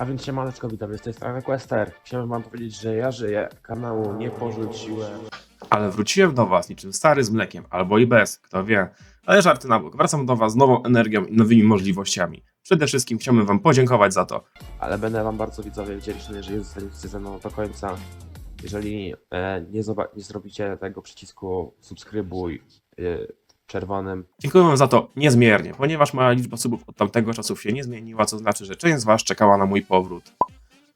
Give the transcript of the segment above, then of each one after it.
A więc siemaneczko, witam, z tej strony Quester. Chciałem wam powiedzieć, że ja żyję, kanału nie porzuciłem. Ale wróciłem do Was niczym stary z mlekiem, albo i bez, kto wie. Ale żarty na bok, wracam do Was z nową energią i nowymi możliwościami. Przede wszystkim chciałbym Wam podziękować za to. Ale będę wam bardzo widzowie wdzięczny, jeżeli zostaniecie ze mną do końca. Jeżeli e, nie, nie zrobicie tego przycisku subskrybuj e, czerwonym, Dziękuję Wam za to niezmiernie, ponieważ moja liczba subów od tamtego czasu się nie zmieniła, co znaczy, że część z Was czekała na mój powrót.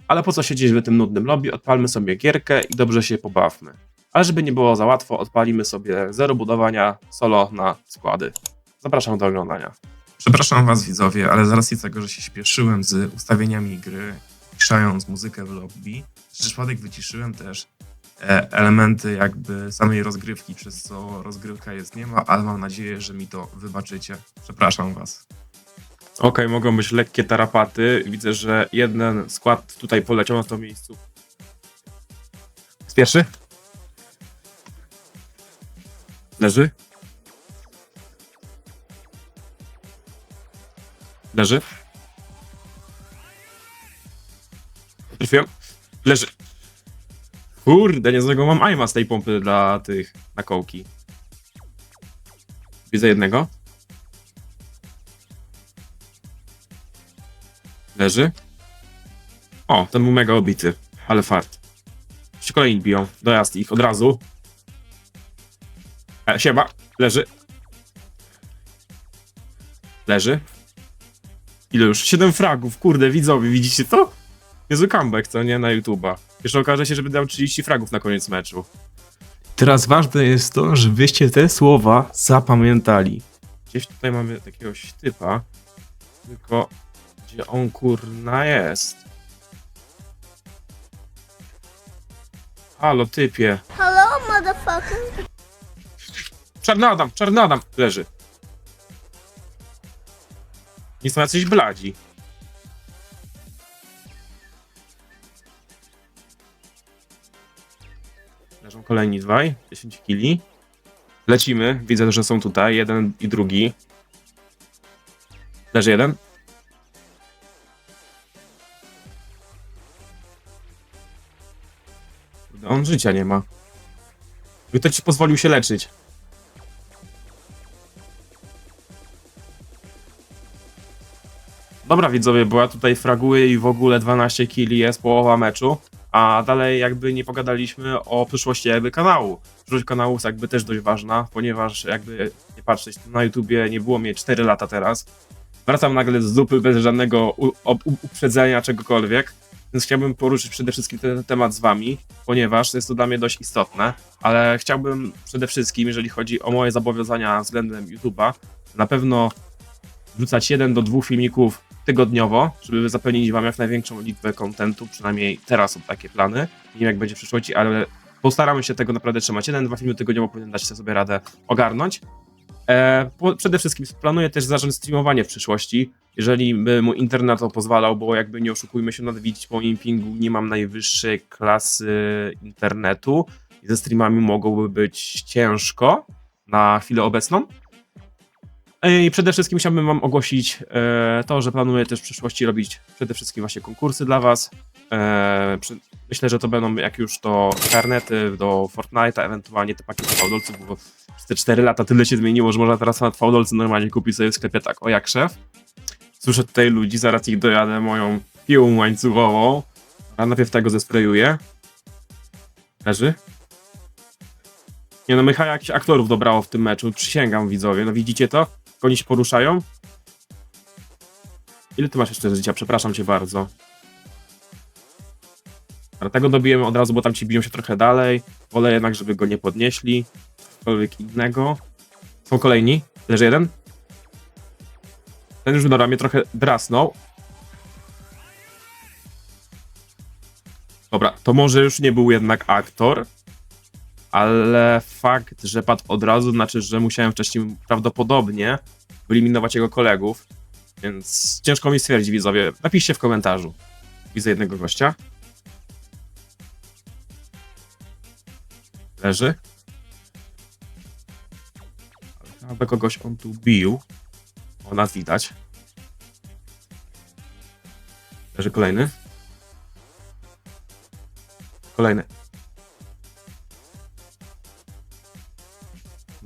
Ale po co siedzieć w tym nudnym lobby, odpalmy sobie gierkę i dobrze się pobawmy. Ale żeby nie było za łatwo, odpalimy sobie zero budowania solo na składy. Zapraszam do oglądania. Przepraszam Was widzowie, ale z racji tego, że się śpieszyłem z ustawieniami gry, ciszając muzykę w lobby, z przypadek wyciszyłem też elementy jakby samej rozgrywki, przez co rozgrywka jest nie ma, ale mam nadzieję, że mi to wybaczycie. Przepraszam Was. Okej, mogą być lekkie tarapaty. Widzę, że jeden skład tutaj poleciał na to miejscu. Jest pierwszy? Leży? Leży? Trafiłem? Leży. Kurde, niezłego mam aima z tej pompy dla tych na kołki. Widzę jednego. Leży. O, ten był mega obity. Ale fart. Się kolejni biją. Dojazd ich od razu. E, siema. Leży. Leży. Ile już? 7 fragów. Kurde, widzowie, widzicie to? Niezły comeback, co nie? Na YouTube'a. Jeszcze okaże się, że będę miał 30 fragów na koniec meczu. Teraz ważne jest to, żebyście te słowa zapamiętali. Gdzieś tutaj mamy jakiegoś typa. Tylko gdzie on kurna jest? Halo, typie. Hello, motherfucker. Czarny Adam, czarny Adam leży. Nie są jacyś bladzi. Leżą kolejni dwaj, 10 kili. Lecimy, widzę, że są tutaj, jeden i drugi. Leży jeden. On życia nie ma. I to ci pozwolił się leczyć. Dobra widzowie, bo ja tutaj fraguję i w ogóle 12 killi jest połowa meczu, a dalej jakby nie pogadaliśmy o przyszłości jakby kanału. Przyszłość kanału jest jakby też dość ważna, ponieważ jakby nie patrzeć, na YouTubie nie było mnie 4 lata teraz. Wracam nagle z dupy bez żadnego uprzedzenia czegokolwiek, więc chciałbym poruszyć przede wszystkim ten temat z wami, ponieważ jest to dla mnie dość istotne, ale chciałbym przede wszystkim, jeżeli chodzi o moje zobowiązania względem YouTube'a, na pewno wrzucać jeden do dwóch filmików tygodniowo, żeby zapewnić wam jak największą liczbę kontentu, przynajmniej teraz są takie plany. Nie wiem jak będzie w przyszłości, ale postaramy się tego naprawdę trzymać. Jeden, dwa filmy tygodniowo powinien dać sobie radę ogarnąć. E, po, przede wszystkim planuję też zacząć streamowanie w przyszłości, jeżeli by mu internet to pozwalał, bo jakby nie oszukujmy się, nadwidzieć po moim pingu nie mam najwyższej klasy internetu i ze streamami mogłoby być ciężko na chwilę obecną. I przede wszystkim chciałbym Wam ogłosić e, to, że planuję też w przyszłości robić przede wszystkim właśnie konkursy dla Was. E, przy, myślę, że to będą jak już to karnety do Fortnite'a, ewentualnie te pakiety fałdolców, bo przez te 4 lata tyle się zmieniło, że można teraz nawet fałdolcy normalnie kupić sobie w sklepie tak o jak szef. Słyszę tutaj ludzi, zaraz ich dojadę moją piłą łańcuchową. A najpierw tego zesprejuję. Leży? Nie no, Michał jakichś aktorów dobrało w tym meczu, przysięgam widzowie, no widzicie to? Jak Oni się poruszają? Ile ty masz jeszcze życia? Przepraszam cię bardzo. Ale tego dobijemy od razu, bo tam ci biją się trochę dalej. Wolę jednak, żeby go nie podnieśli. Cokolwiek innego. Są kolejni. Leży jeden. Ten już dobra mnie trochę drasnął. Dobra, to może już nie był jednak aktor, ale fakt, że padł od razu, znaczy, że musiałem wcześniej prawdopodobnie wyeliminować jego kolegów, więc ciężko mi stwierdzić, widzowie. Napiszcie w komentarzu. Widzę jednego gościa. Leży. Chyba kogoś on tu bił. O, nas widać. Leży kolejny. Kolejny.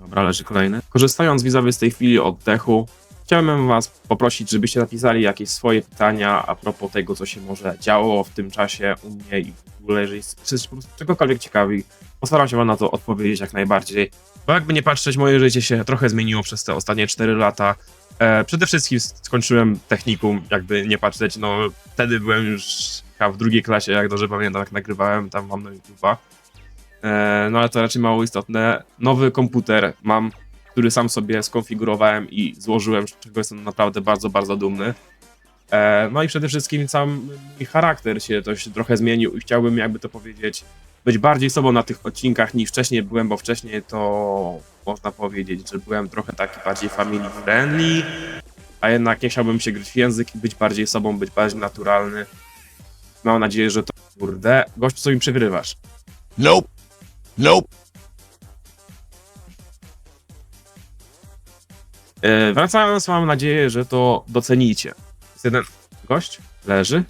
Dobra, leży kolejny. Korzystając widzowie z tej chwili oddechu, chciałbym was poprosić, żebyście napisali jakieś swoje pytania a propos tego, co się może działo w tym czasie u mnie i w ogóle, jeżeli czegokolwiek ciekawi, postaram się wam na to odpowiedzieć jak najbardziej. Bo jakby nie patrzeć, moje życie się trochę zmieniło przez te ostatnie 4 lata. E, przede wszystkim skończyłem technikum, jakby nie patrzeć, no wtedy byłem już w drugiej klasie, jak dobrze pamiętam, jak nagrywałem, tam mam na YouTube'a. E, no ale to raczej mało istotne. Nowy komputer mam, który sam sobie skonfigurowałem i złożyłem, z czego jestem naprawdę bardzo, bardzo dumny. E, no i przede wszystkim sam mój charakter się dość trochę zmienił i chciałbym, jakby to powiedzieć, być bardziej sobą na tych odcinkach niż wcześniej byłem, bo wcześniej to można powiedzieć, że byłem trochę taki bardziej family friendly, a jednak nie chciałbym się gryźć w język i być bardziej sobą, być bardziej naturalny. Mam nadzieję, że to kurde. Gościu, co mi przegrywasz? Nope. Nope. E, wracając, mam nadzieję, że to docenicie. Jest jeden gość, leży,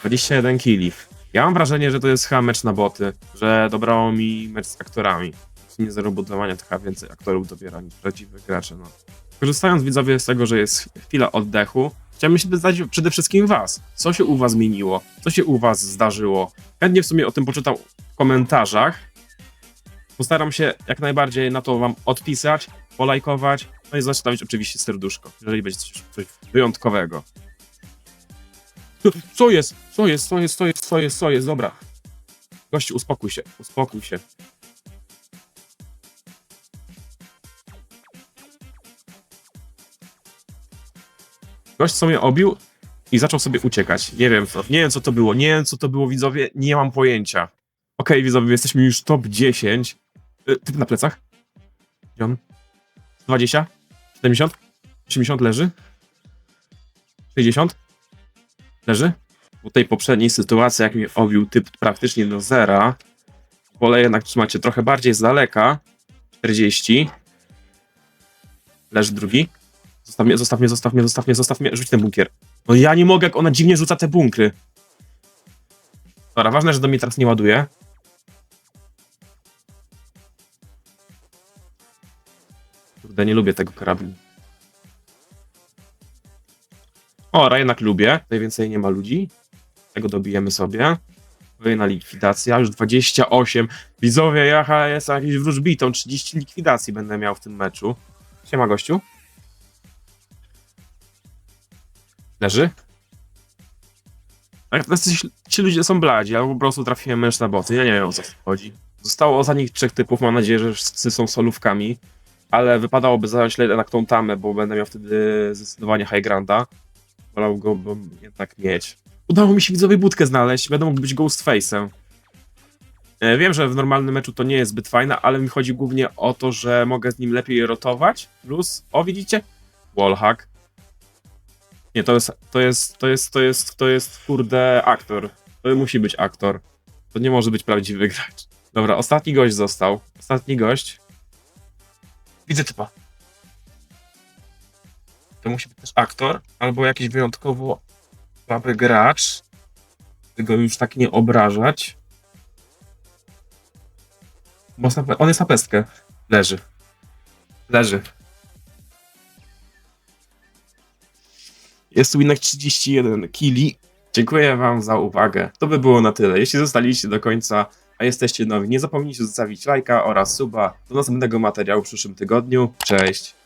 21 kili. Ja mam wrażenie, że to jest chyba mecz na boty, że dobrało mi mecz z aktorami. Nie zero budowania, trochę więcej aktorów dobiera niż prawdziwych graczy. No. Korzystając widzowie z tego, że jest chwila oddechu, chciałbym się zapytać przede wszystkim was. Co się u was zmieniło? Co się u was zdarzyło? Chętnie w sumie o tym poczytam w komentarzach. Postaram się jak najbardziej na to wam odpisać, polajkować, no i zostawić oczywiście serduszko, jeżeli będzie coś, coś wyjątkowego. Co- Co jest? Co jest? Co jest? Co jest? Co jest? Co jest? Dobra. Gościu, uspokój się. Uspokój się. Gość sobie obił i zaczął sobie uciekać. Nie wiem, co, nie wiem co to było. Nie wiem co to było, widzowie. Nie mam pojęcia. Okej, widzowie, jesteśmy już top 10. Y, Typ na plecach. On? 20? 70? 80 leży? 60? Leży? Po tej poprzedniej sytuacji, jak mi obił typ praktycznie do zera, wolę jednak trzymać się trochę bardziej z daleka. 40. Leży drugi. Zostaw mnie, zostaw mnie, zostaw mnie, zostaw mnie, zostaw mnie. Rzuć ten bunkier. No ja nie mogę, jak ona dziwnie rzuca te bunkry. Dobra, ważne, że do mnie teraz nie ładuje. Kurde, nie lubię tego karabinu. O, jednak lubię. Tutaj więcej nie ma ludzi. Tego dobijemy sobie. Kolejna likwidacja, już 28. Widzowie, jaha jest jakiś wróżbitą. 30 likwidacji będę miał w tym meczu. Siema, gościu. Leży? Jak tacy ci ludzie są bladzi, albo po prostu trafiłem mecz na boty. Ja nie wiem o co chodzi. Zostało za nich trzech typów, mam nadzieję, że wszyscy są solówkami. Ale wypadałoby zająć jednak tą tamę, bo będę miał wtedy zdecydowanie high granda. Wolał go jednak mieć. Udało mi się widzowie budkę znaleźć, będę mógł być Ghostface'em. E, Wiem, że w normalnym meczu to nie jest zbyt fajne, ale mi chodzi głównie o to, że mogę z nim lepiej rotować. Plus, o widzicie? Wallhack. Nie, to jest, to jest, to jest, to jest, to jest, kurde, aktor. To musi być aktor. To nie może być prawdziwy gracz. Dobra, ostatni gość został. Ostatni gość. Widzę typa. To musi być też aktor, albo jakiś wyjątkowo słaby gracz. By go już tak nie obrażać. Bo on jest na pestkę. Leży. Leży. Jest tu jednak 31 kili. Dziękuję wam za uwagę. To by było na tyle. Jeśli zostaliście do końca, a jesteście nowi, nie zapomnijcie zostawić lajka oraz suba do następnego materiału w przyszłym tygodniu. Cześć!